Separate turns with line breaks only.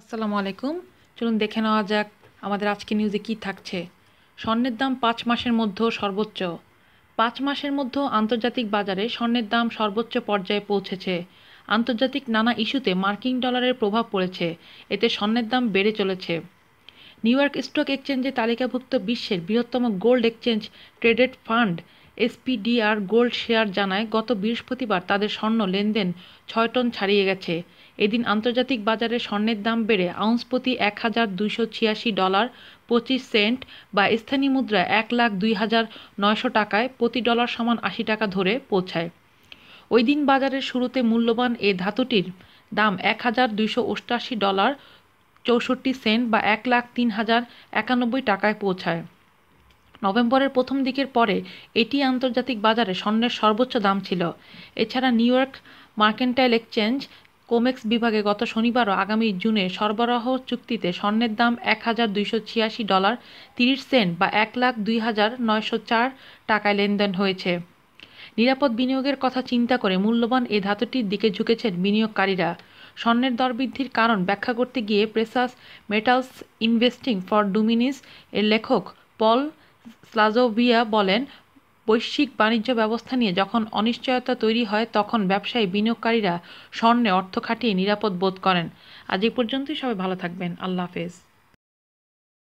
আসসালামু আলাইকুম। চলুন দেখে নেওয়া যাক আমাদের আজকে নিউজে কি থাকছে। স্বর্ণের দাম পাঁচ মাসের মধ্যে সর্বোচ্চ। পাঁচ মাসের মধ্যে আন্তর্জাতিক বাজারে স্বর্ণের দাম সর্বোচ্চ পর্যায়ে পৌঁছেছে। আন্তর্জাতিক নানা ইস্যুতে মার্কিন ডলারের প্রভাব পড়েছে। এতে স্বর্ণের দাম বেড়ে চলেছে। নিউ ইয়র্ক স্টক এক্সচেঞ্জে তালিকাভুক্ত বিশ্বের বৃহত্তম gold exchange traded fund SPDR gold share জানায়, গত বৃহস্পতিবার তাদের স্বর্ণ লেনদেন ছয় টন ছাড়িয়ে গেছে। এদিন আন্তর্জাতিক বাজারে স্বর্ণের দাম বেড়ে আউন্স প্রতি এক হাজার দুইশো ছিয়াশি ডলার পঁচিশ সেন্ট বা স্থানীয় মুদ্রা এক লাখ দুই হাজার নয়শো টাকায় প্রতি ডলার সমান আশি টাকা ধরে পৌঁছায়। ওই দিন বাজারের শুরুতে মূল্যবান এ ধাতুটির দাম এক হাজার দুইশো অষ্টাশি ডলার চৌষট্টি সেন্ট বা এক লাখ তিন হাজার একানব্বই টাকায় পৌঁছায়। নভেম্বরের প্রথম দিকের পরে এটি আন্তর্জাতিক বাজারে স্বর্ণের সর্বোচ্চ দাম ছিল। এছাড়া New York Mercantile Exchange COMEX বিভাগে গত শনিবারও আগামী জুনে সরবরাহ চুক্তিতে স্বর্ণের দাম এক হাজার দুইশো ছিয়াশি ডলার তিরিশ সেন্ট বা এক লাখ দুই হাজার নয়শো চার টাকায় লেনদেন হয়েছে। নিরাপদ বিনিয়োগের কথা চিন্তা করে মূল্যবান এ ধাতুটির দিকে ঝুঁকেছেন বিনিয়োগকারীরা। স্বর্ণের দর বৃদ্ধির কারণ ব্যাখ্যা করতে গিয়ে precious metals investing for dummies এর লেখক পল স্লাজোভিয়া বলেন, বৈশ্বিক বাণিজ্য ব্যবস্থা নিয়ে যখন অনিশ্চয়তা তৈরি হয়, তখন ব্যবসায়ী বিনিয়োগকারীরা স্বর্ণে অর্থ খাটিয়ে নিরাপদ বোধ করেন। আজ এ পর্যন্তই, সবাই ভালো থাকবেন। আল্লাহ হাফেজ।